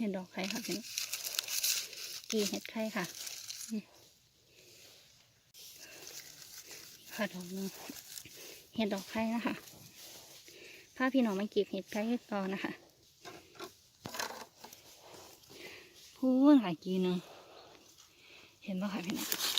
เห็ดดอกไข่ค่ะพี่น้องกีเห็ดไข่ค่ะอืมค่ะดอกนึงเห็ดดอกไข่นะคะพาพี่น้องมาเก็บเห็ดไข่ต่อนะคะพูนค่ะกีหนึงเห็นไหมค่ะพี่น้อง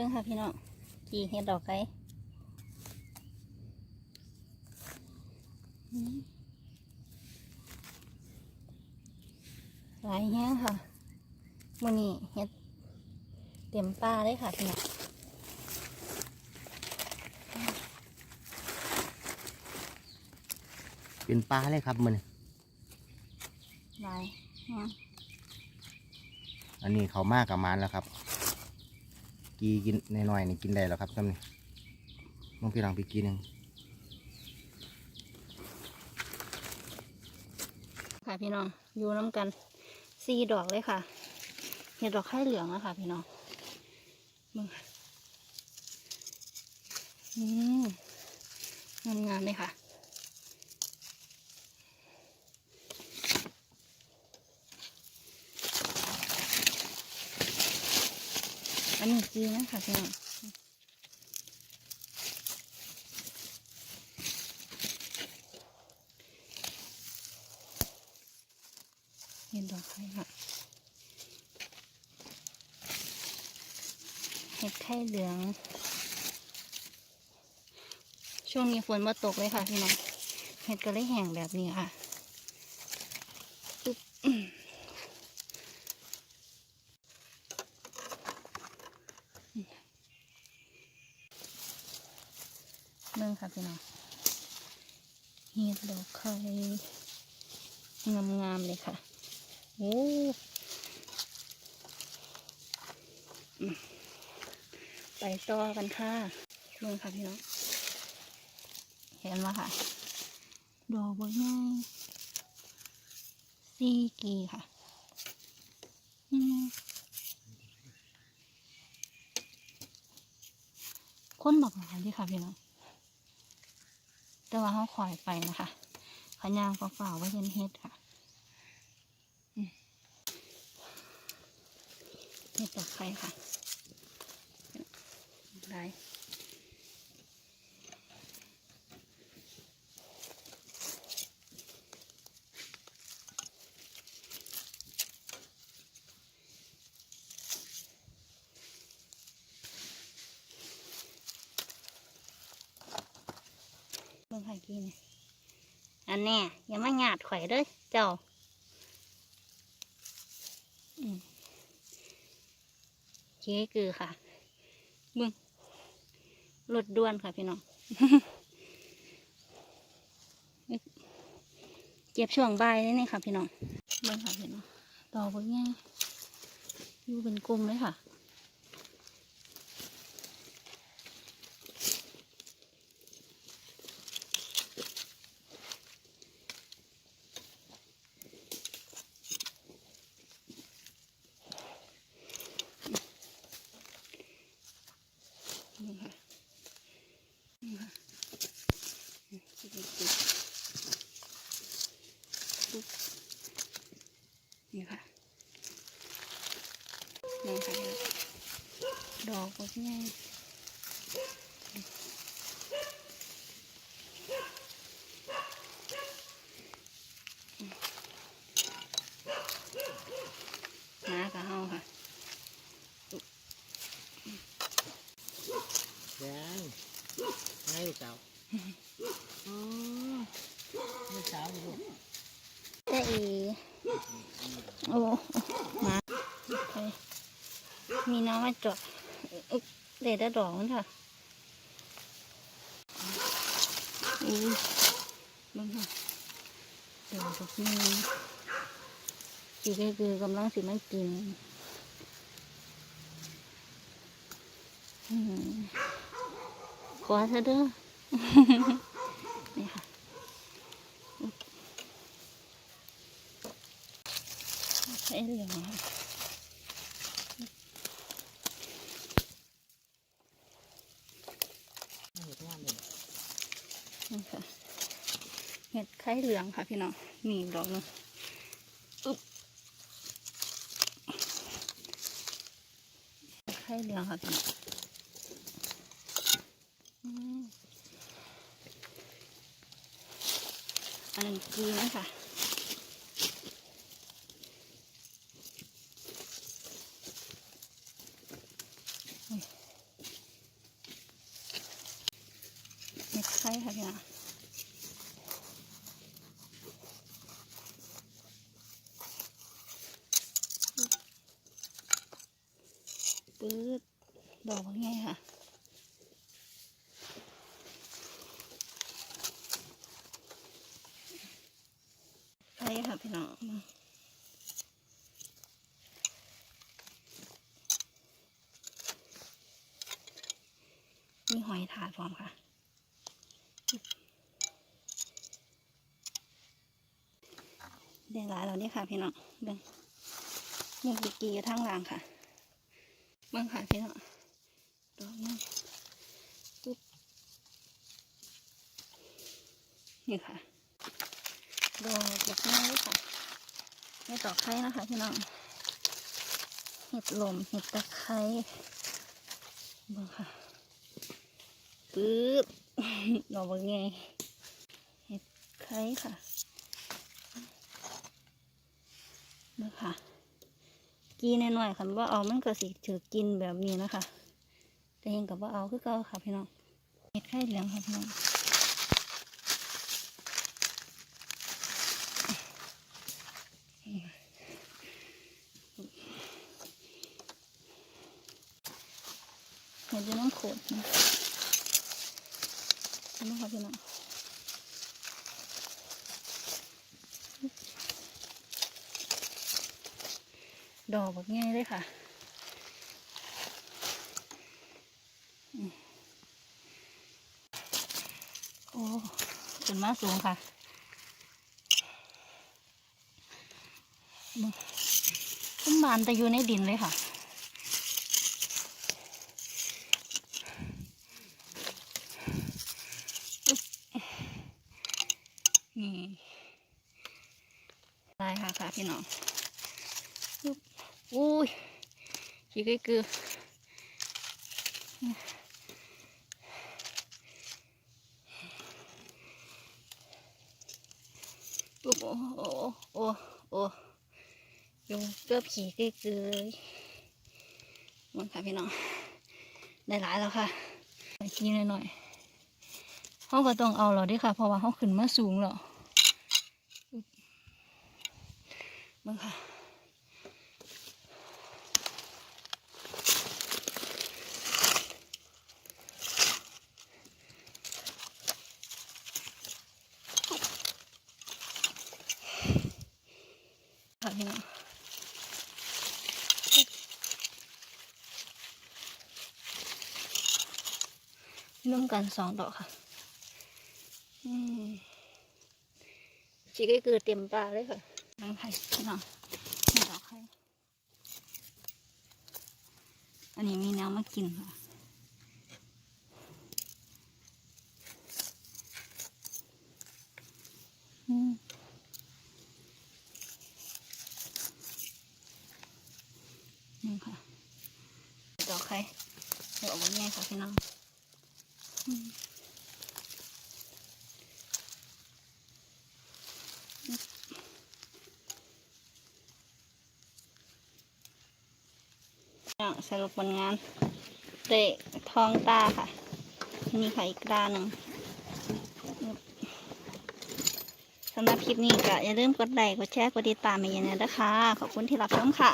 บิ่งค่ะพี่น้องกีเห็ดดอกไข่อืมหลายแห้งค่ะมื่อนี้เห็ดเต็มป่าเลยค่ะพี่น้องเป็นปลาเลยครับมันหลายอืมอันนี้เขามากกับมันแล้วครับ กีกินน้อยๆนี่กินได้แล้วครับซ้ำนี่ลองพี่ลองไปกีหนึ่งค่ะพี่น้องอยู่น้ำกันสี่ดอกเลยค่ะเห็ดดอกไข่เหลืองอะค่ะพี่น้องมึงอืมงามๆเลยค่ะ อันนี้จีนะคะพี่น้องเห็ดดอกไข่ค่ะเห็ดไข่เหลือง ช่วงนี้ฝนมาตกเลยค่ะพี่น้อง เห็ดก็เลยแห้งแบบนี้ค่ะ ปึ๊บอื้องค่ะพี่น้องเห็ดดอกไข่งามๆเลยค่ะโอ้ไปต่อกันค่ะเบิ่งค่ะพี่น้องเห็นไหมค่ะ ดอกบัวใหญ่ซีกีค่ะคนบักหลายดีค่ะพี่น้อง แต่ว่าเขาคอยไปนะคะขยางเปล่าไว้เห็นเฮ็ดค่ะเฮ็ดดอกไข่ค่ะได้ ไข่กินอันแน่อย่ามาหยาดข่อยเด้อเจ้าเค้คือค่ะเบิ่งรถด่วนค่ะพี่น้องเก็บช่วงใบนี่นี่ค่ะพี่น้องเบิ่งค่ะพี่น้องดอเบิ่งง่ายอยู่เป็นกลุ่มเลยค่ะ นี่ค่ะนี่ค่ะอืมจิ๊บจิ๊บจิ๊บปุ๊บนี่ค่ะนี่ค่ะนี่ ดอกก็ง่ายหมากับเฮาค่ะยังให้ลูกสาวลูกสาวลูกเอีโอ้มาโอเคมีน้ำมาจอด เด็ดดอกมันค่ะอู้มึงค่ะเดี๋ยวพวกนี้จีก็คือกำลังสิไม่กินขอเธอเด้อ นี่ค่ะ ใช้เหลืองค่ะ นี่ค่ะเห็ดไข่เหลืองค่ะพี่น้องนี่ดอกนึงอึ๊บไข่เหลืองค่ะพี่น้องอืมอันนี้นะคะนี่เห็ดไข่ค่ะพี่น้อง ปื๊ดดอกง่ายค่ะใช่ค่ะพี่น้องมีหอยถาดพร้อมค่ะได้หลายแล้วนี่ค่ะพี่น้องเบิ่งนี่บิกกี้อยู่ทางหล่างค่ะ เบิ่งค่ะพี่น้องดอกนี้ปุ๊บนี่ค่ะดอกแบบนี้เลยค่ะไม่ดอกไคร้นะคะพี่น้องเห็ดลมเห็ดตะไคร้เบิ่งค่ะปึ๊บดอกเป็นไงเห็ดไคร้ค่ะเบิ่งค่ะ กีนหน่อยๆค่ะว่าเอามันก็สิถือกินแบบนี้นะคะแต่เห็นกับว่าเอาคือเก่าค่ะพี่น้องเห็ดไข่เหลืองค่ะพี่น้องเห็ดอยู่น้ำโขดนะนไหมคะพี่น้อง ดอกแบบง่ายเลยค่ะโอ้ขึ้นมาสูงค่ะต้นบานแต่อยู่ในดินเลยค่ะนี่ได้ค่ะค่ะพี่น้อง อุ้ยขี่เกือโอ้โหโอ้โอ้โอ้ยุงเกือบขี่เกยๆมันค่ะพี่น้อง ได้หลายแล้วค่ะไปกินหน่อยๆเขาก็ต้องเอาหรอดิค่ะ เพราะว่าเขาขึ้นมาสูงแล้วมันค่ะ ค่ะพี่น้องร่วมกันสองดอกค่ะอืมชีก็คือเต็มปลาเลยค่ะน้ำไข่พี่น้องนี่ดอกไข่อันนี้มีแนวมากินค่ะ อืม นี่ค่ะดอกไข่ เดี๋ยวเอาไว้แง่ค่ะพี่น้องสรุปผลงานเตะทองตาค่ะนี่ค่ะอีกตาหนึ่งสำหรับคลิปนี้ก็อย่าลืมกดไลค์กดแชร์กดติดตามไปยังไงนะคะ ขอบคุณที่รับชมค่ะ